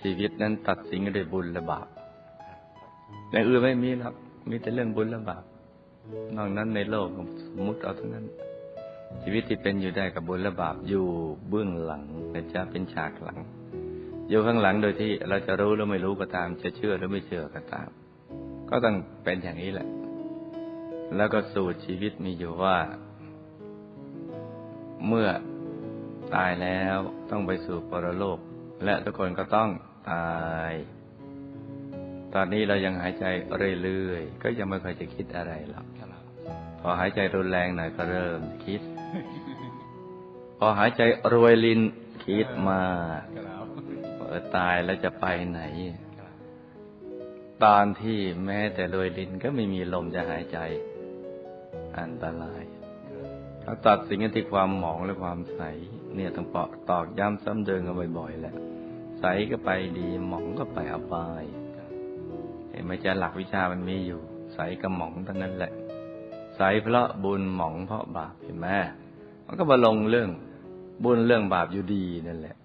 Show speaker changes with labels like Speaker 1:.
Speaker 1: ชีวิตนั้นตัดสินด้วยบุญและบาปอย่างอื่นไม่มีหรอกมีแต่เรื่องบุญและบาปนอกนั้นในโลกสมมุติเอาทั้งนั้น ชีวิตที่เป็นอยู่ได้กับบุญและบาปอยู่เบื้องหลังนะจ๊ะเป็นฉากหลัง อยู่ข้างหลังโดยที่เราจะรู้หรือไม่รู้ก็ตาม จะเชื่อหรือไม่เชื่อก็ตาม ก็ต้องเป็นอย่างนี้แหละ แล้วก็สูตรชีวิตมีอยู่ว่า เมื่อตายแล้วต้องไปสู่ปรโลก และทุกคนก็ต้องตาย ตอนนี้เรายังหายใจเรื่อยๆ ก็ยังไม่เคยจะคิดอะไรหรอกพอหายใจรุนแรงหน่อยก็เริ่มคิด พอหายใจรวยลินคิดมากเออตายแล้วจะไปไหน ตอนที่แม้แต่รวยลินก็ไม่มีลมจะหายใจ อันตราย เราตัดสิ่งที่ความหมองและความใส เนี่ยต้องเปาะตอกย้ำซ้ำเดิมกันบ่อยๆแหละ ใสก็ไปดีหมองก็ไปอบายเห็นไหมจ๊ะหลักวิชามันมีอยู่ ใสกับหมองเท่านั้นแหละ ใสเพราะบุญหมองเพราะบาปเห็นไหมมันก็มาลงเรื่องบุญเรื่องบาปอยู่ดีนั่นแหละ